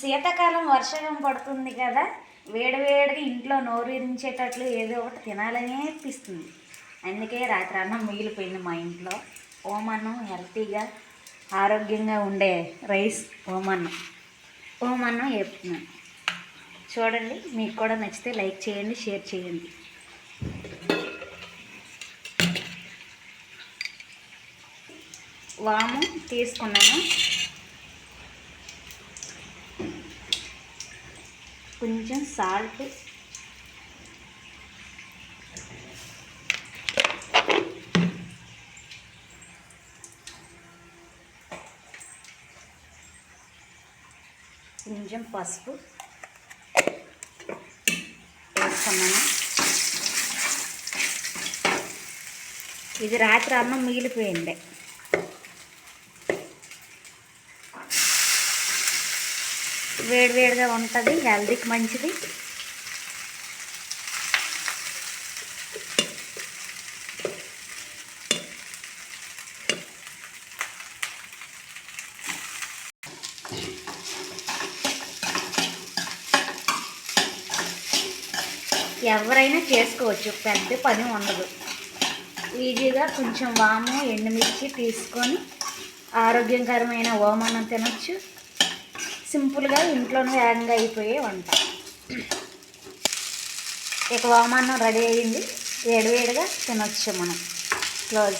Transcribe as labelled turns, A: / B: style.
A: శీతాకాలం వర్షం పడుతుంది కదా వేడివేడిగా ఇంట్లో నోరించేటట్లు ఏదో ఒకటి తినాలనే అనిపిస్తుంది. అందుకే రాత్రి అన్నం మిగిలిపోయింది మా ఇంట్లో. ఓమన్నం హెల్తీగా ఆరోగ్యంగా ఉండే రైస్ ఓమన్నం. ఓమన్నం చెప్తున్నాను చూడండి మీకు కూడా నచ్చితే లైక్ చేయండి షేర్ చేయండి. వాము తీసుకున్నాను. కొంచెం సాల్ట్ కొంచెం పసుపు. మనం ఇది రాత్రి అన్నం మిగిలిపోయింది. వేడివేడిగా ఉంటుంది హెల్తీకి మంచిది. ఎవరైనా చేసుకోవచ్చు పెద్ద పని ఉండదు. ఈజీగా కొంచెం వాము ఎండుమిర్చి తీసుకొని ఆరోగ్యకరమైన ఓమనం తినొచ్చు. సింపుల్గా ఇంట్లోనే వేగంగా అయిపోయే వంట. ఇక వామానం రెడీ అయ్యింది. వేడివేడిగా తినొచ్చు మనం. క్లోజ్.